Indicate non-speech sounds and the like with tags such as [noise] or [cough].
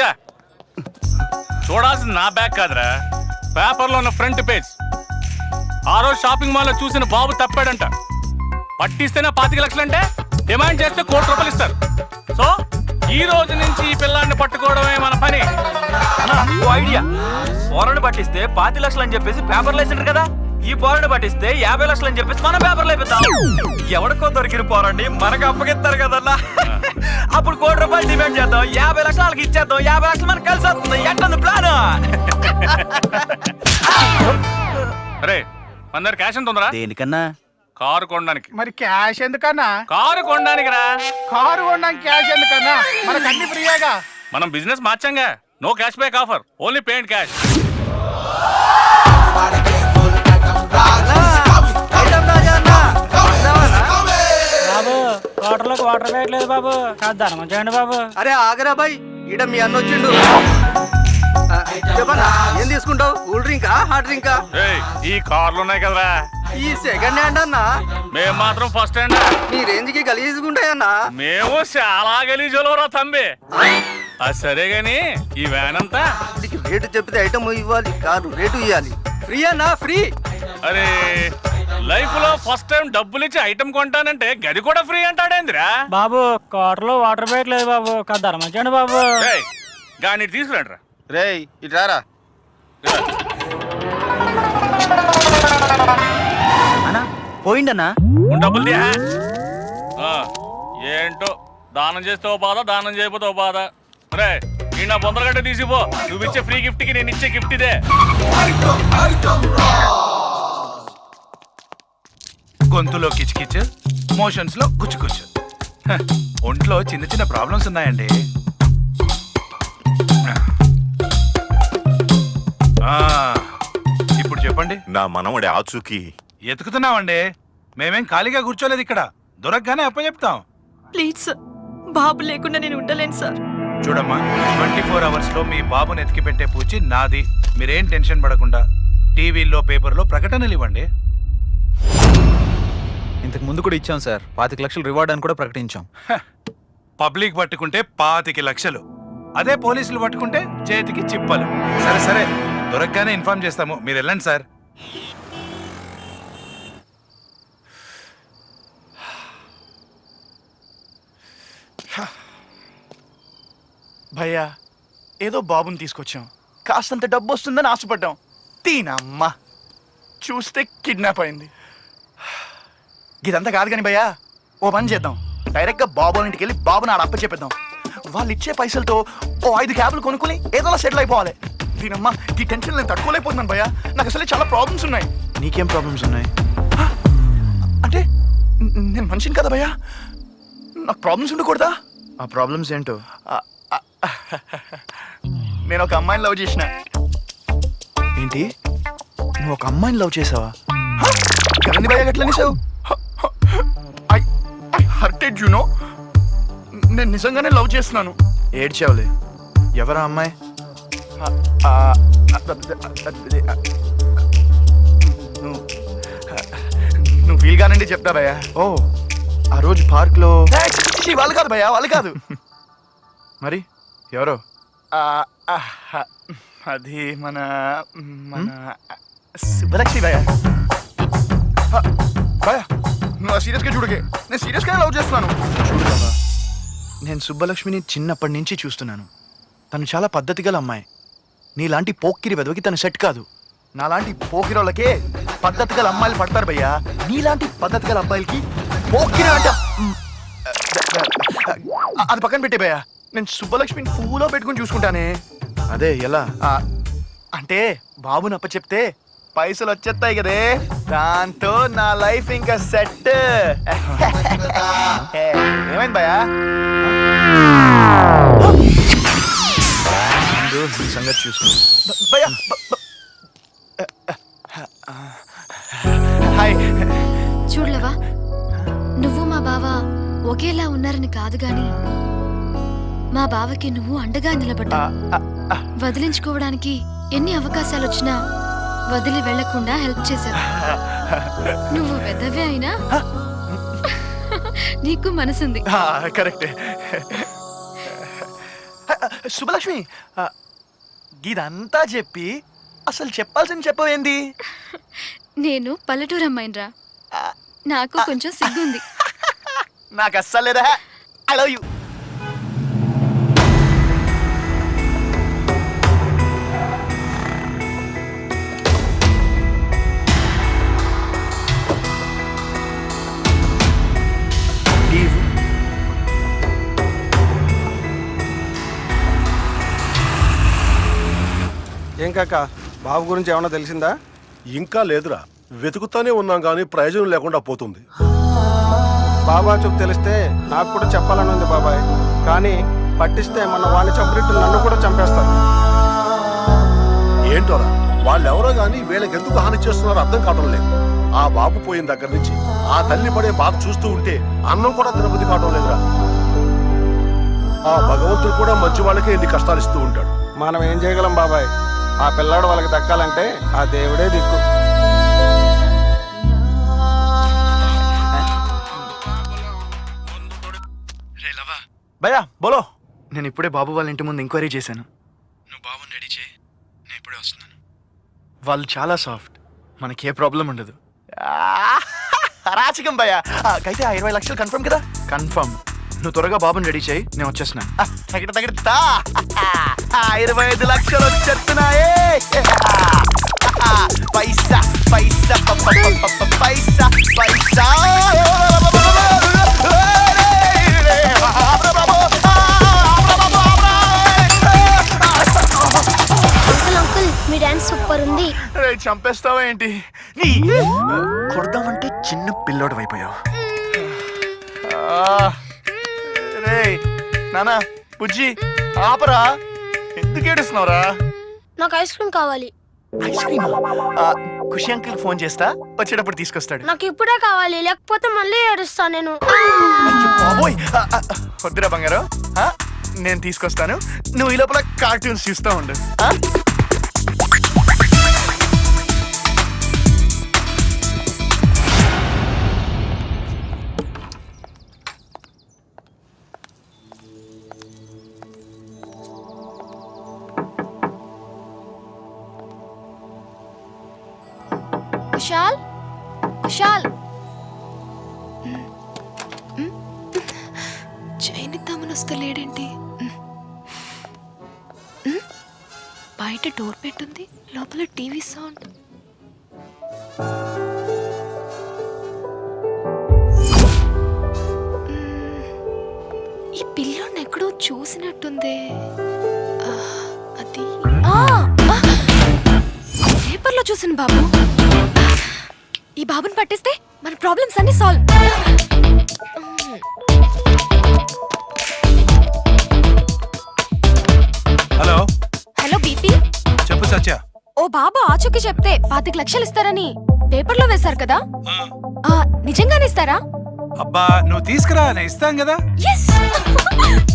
పూజ చూడాల్సింది నా బ్యాగ్ కాదురా. పేపర్లో ఉన్న ఫ్రంట్ పేజ్. ఆ రోజు షాపింగ్ మాల్లో చూసిన బాబు తప్పాడంట. పట్టిస్తేనే పాతిక లక్షలంటే డిమాండ్ చేస్తే కోటి రూపాయలు ఇస్తారు. సో ఈ రోజు నుంచి ఈ పిల్లాన్ని పట్టుకోవడమే మన పని. ఓ ఐడియా. పోరని పట్టిస్తే పాతి లక్షలు అని చెప్పేసి పేపర్లు వేసిండ్రు కదా. ఈ పోరని పట్టిస్తే యాభై లక్షలు అని చెప్పేసి మన పేపర్లు అయిపోతాం ఎవరికో దొరికిన పోరండి మనకు అప్పగిస్తారు కదన్నా. అప్పుడు కోటి రూపాయలు డిమాండ్ చేద్దాం యాభై వాళ్ళకి ఇచ్చేద్దాం. యాభై లక్షలు మనకు కలిసి వస్తుంది. ఎట్టుంది ప్లాన్ అరే మన దగ్గర క్యాష్ ఎంత ఉందిరా? దేనికన్నా? కారు కొనడానికి. మరి క్యాష్ ఎందుకన్నా? కారు కొనడానికి రా కారు కొనడానికి క్యాష్ ఎందుకన్నా? మనకు అన్ని ఫ్రీయేగా మనం business మార్చాంగా. No cash back offer only payment cash బాబు వాటర్లోకి వాటర్ వేయట్లేదు బాబు. ధర్మం చేయండి బాబు. అరే ఆగరా బాయ్. ఈడ మీ అన్న వచ్చిండు. ఆ, చెప్పన్నా ఏం తీసుకుంటావు? కూల్ డ్రింకా? హాట్ డ్రింకా? ఈ కార్లు ఉన్నాయి కదరా. ఈ సెకండ్ హ్యాండ్ అన్నా. మేము మాత్రం ఫస్ట్ హ్యాండ్. నీ రేంజ్కి గలీజుకుంటాయన్నా మేము చాలా గలీజులవరా తంబి అది సరే గాని ఈ వ్యాన్ అంతా? రేటు చెప్పితే ఐటమ్ ఇవ్వాలి కారు రేటు ఇవ్వాలి ఫ్రీ అన్నా ఫ్రీ. అరే లైఫ్లో ఫస్ట్ టైం డబ్బులు ఇచ్చి ఐటమ్ కొంటానంటే గది కూడా ఫ్రీ అంటాడేందిరా బాబు కోటలో వాటర్ వేయట్లేదు బాబు. కాదు ధర్మం చేయండి బాబు. ఏయ్ గాని తీసుకురండి రా రేయ్ ఇటు రారా. అన్నా పోయిండన్నా? డబ్బులు ఏంటో దానం చేస్తే ఓ బాధ దానం చేయకపోతే ఓ బాధ. రే ఈ నా బొందరగడ్డ తీసిపో. నువ్వు ఇచ్చే ఫ్రీ గిఫ్ట్కి నేను ఇచ్చే గిఫ్ట్ ఇదే. గొంతులో కిచకిచ్ మోషన్స్లో గుచ్చుకుచ్చు హ, ఒంట్లో చిన్న చిన్న ప్రాబ్లమ్స్ ఉన్నాయండి. ఆ, ఇప్పుడు చెప్పండి. నా మనవడి ఆచూకీ. ఎతుకుతున్నామండి. మేమేం ఖాళీగా కూర్చోలేదు ఇక్కడ. దొరకగానే అప్పచెప్తాం. ప్లీజ్ సార్ బాబు లేకుండా నేను ఉండలేను సార్. చూడమ్మా ట్వంటీ ఫోర్ అవర్స్లో మీ బాబుని ఎతికి పెట్టే పూచి నాది. మీరేం టెన్షన్ పడకుండా టీవీల్లో పేపర్లో ప్రకటనలు ఇవ్వండి. ఇంతకు ముందు కూడా ఇచ్చాం సార్. పాతిక లక్షలు రివార్డ్ అని కూడా ప్రకటించాం. పబ్లిక్ పట్టుకుంటే పాతికి లక్షలు. అదే పోలీసులు పట్టుకుంటే చేతికి చిప్పలు. సరే సరే. దొరకగానే ఇన్ఫార్మ్ చేస్తాము. మీరు వెళ్ళండి సార్. భయ్యా ఏదో బాబుని తీసుకొచ్చాం. కాస్తంత డబ్బు వస్తుందని ఆశపడ్డాం. తీనమ్మా. చూస్తే కిడ్నాప్ అయింది. ఇదంతా కాదు కానీ భయ్యా ఓ పని చేద్దాం. డైరెక్ట్గా బాబు ఇంటికి వెళ్ళి బాబుని ఆడ అప్ప చెప్పేద్దాం వాళ్ళు ఇచ్చే పైసలతో ఓ ఐదు క్యాబ్లు కొనుక్కొని ఏదోలా సెటిల్ అయిపోవాలి. దీనమ్మా ఈ టెన్షన్ నేను తట్టుకోలేకపోతున్నాను భయ్యా. నాకు అసలే చాలా ప్రాబ్లమ్స్ ఉన్నాయి. నీకేం ప్రాబ్లమ్స్ ఉన్నాయి? అంటే నేను మనిషిని కదా భయ్యా. నాకు ప్రాబ్లమ్స్ ఉండకూడదా? ఆ ప్రాబ్లమ్స్ ఏంటో? నేను ఒక అమ్మాయిని లవ్ చేసిన. ఏంటి? నువ్వు ఒక అమ్మాయిని లవ్ చేసావా? కదండి భయ్యా గట్ల అనేసావు? ఐ హర్టెడ్ యు నో నేను నిజంగానే లవ్ చేస్తున్నాను. ఏడ్చావులే. ఎవరా అమ్మాయి? నువ్వు నువ్వు వీలుగానండి చెప్తా భయ్యా ఓ ఆ రోజు పార్క్లో వాళ్ళు కాదు భయ్యా వాళ్ళు కాదు. [laughs] మరి ఎవరో? అది మన మన శుభలక్ష్మి భయ్యా. భయ్యా నువ్వు సీరియస్గా చూడకే. నేను సీరియస్గానే లవ్ చేస్తున్నాను. చూడు బాబా నేను సుబ్బలక్ష్మిని చిన్నప్పటి నుంచి చూస్తున్నాను. తను చాలా పద్ధతి గల అమ్మాయి. నీలాంటి పోక్కిరి వెదవికి తను సెట్ కాదు. నాలాంటి పోకిరోళ్ళకే పద్ధతి గల అమ్మాయిలు పడతారు భయ్యా. నీలాంటి పద్ధతి గల అబ్బాయిలకి పోకిరి అంట అది పక్కన పెట్టే భయ్యా. నేను సుబ్బలక్ష్మిని పూలో పెట్టుకుని చూసుకుంటానే. అదే ఎలా? అంటే బాబుని అప్ప చెప్తే పైసలు వచ్చేస్తాయి కదే. దాంతో నా లైఫ్ ఇంకా సెట్. [laughs] ఏమైంది నీ సంగతి చూసుకో. హాయ్. చూడలేవా? నువ్వు మా బావ ఒకేలా ఉన్నారని కాదు గాని మా బావకి నువ్వు అండగా నిలబడ్డా వదిలించుకోవడానికి ఎన్ని అవకాశాలు వచ్చినా వదిలి వెళ్ళకుండా హెల్ప్ చేశావు. నువ్వు పెద్దవే అయినా నీకు మనసుంది. కరెక్టే. శుభలక్ష్మి ఆ, ఇదంతా చెప్పి అసలు చెప్పాల్సింది చెప్పవేంది? నేను పల్లెటూరు అమ్మాయినరా. నాకు కొంచెం సిగ్గుంది. [laughs] నాకు అస్సలు లేదా? ఐ లవ్ యూ ఏం కాక? బాబు గురించి ఏమన్నా తెలిసిందా? ఇంకా లేదురా. వెతుకుతానే ఉన్నాం కానీ ప్రయోజనం లేకుండా పోతుంది. బాబా చూపు తెలిస్తే నాకు కూడా చెప్పాలని ఉంది బాబాయ్. కానీ పట్టిస్తే మన వాడిని చంపినట్టు నన్ను కూడా చంపేస్తారు. ఏంటోరా? వాళ్ళెవరో గాని వీళ్ళకి ఎందుకు హాని చేస్తున్నారో అర్థం కావడం లేదు. ఆ బాబు పోయిన దగ్గర నుంచి ఆ తల్లి పడే బాధ చూస్తూ ఉంటే అన్నం కూడా తినబుద్ధి కావడం లేదురా. ఆ భగవంతుడు కూడా మంచి వాళ్ళకే ఎన్ని కష్టాలు ఇస్తూ ఉంటాడు. మనం ఏం చేయగలం బాబాయ్? ఆ పిల్లాడు వాళ్ళకి దక్కాలంటే ఆ దేవుడే దిక్కు. భయా బోలో. నేను ఇప్పుడే బాబు వాళ్ళ ఇంటి ముందు ఎంక్వైరీ చేశాను. నువ్వు బాబుని రెడీ చేయి. నేను ఇప్పుడే వస్తున్నాను. వాళ్ళు చాలా సాఫ్ట్ మనకి ఏ ప్రాబ్లం ఉండదు. రాచకం భయ్యా. అయితే ఆ ఇరవై లక్షలు కన్ఫర్మ్ కదా? కన్ఫర్మ్ నువ్వు త్వరగా బాబుని రెడీ చేయి నేను వచ్చేస్తున్నా. ఆ, తగిట తగిట ఆ ఇరవై ఐదు లక్షలు వచ్చేస్తున్నాయే. పైసా పైసా పైసా పైసా. అంకుల్ అంకుల్ మీ డాన్స్ సూపర్ ఉంది. చంపేస్తావా ఏంటి? నీ. కొడదామంటే చిన్న పిల్లోడు అయిపోయావు. నానా బుజ్జి ఆపరా. ఎందుకు ఏడుస్తున్నావురా? నాకు ఐస్ క్రీమ్ కావాలి. Ice cream? Khushi uncle phone చేస్తా వచ్చేటప్పుడు తీసుకొస్తాడు. నాకు ఇప్పుడే కావాలి లేకపోతే మళ్ళీ ఏడుస్తా నేను. బాబోయ్! వద్దురా బంగారం. నేను తీసుకొస్తాను. నువ్వు ఈ లోపల కార్టూన్స్ చూస్తూ ఉండు. కుషాల్ కుషాల్ చైన్ ఇద్దామని లేడేంటి బయట డోర్ పెట్టుంది లోపల టీవీ సౌండ్. ఈ పిల్లోని ఎక్కడో చూసినట్టుంది. అది. ఆ! పేపర్లో చూసిన బాబు. ఈ బాబుని పట్టిస్తే మన ప్రాబ్లమ్స్ అన్ని సాల్వ్ హలో. Hello BP? చెప్పు సత్య. ఓ బాబు ఆచూకీ చెప్తే పాతిక లక్షలు ఇస్తారని పేపర్లో వేశారు కదా? ఆ, నిజంగానే ఇస్తారా? అబ్బా నువ్వు తీసుకురా నేను ఇస్తాను కదా. ఎస్ [laughs]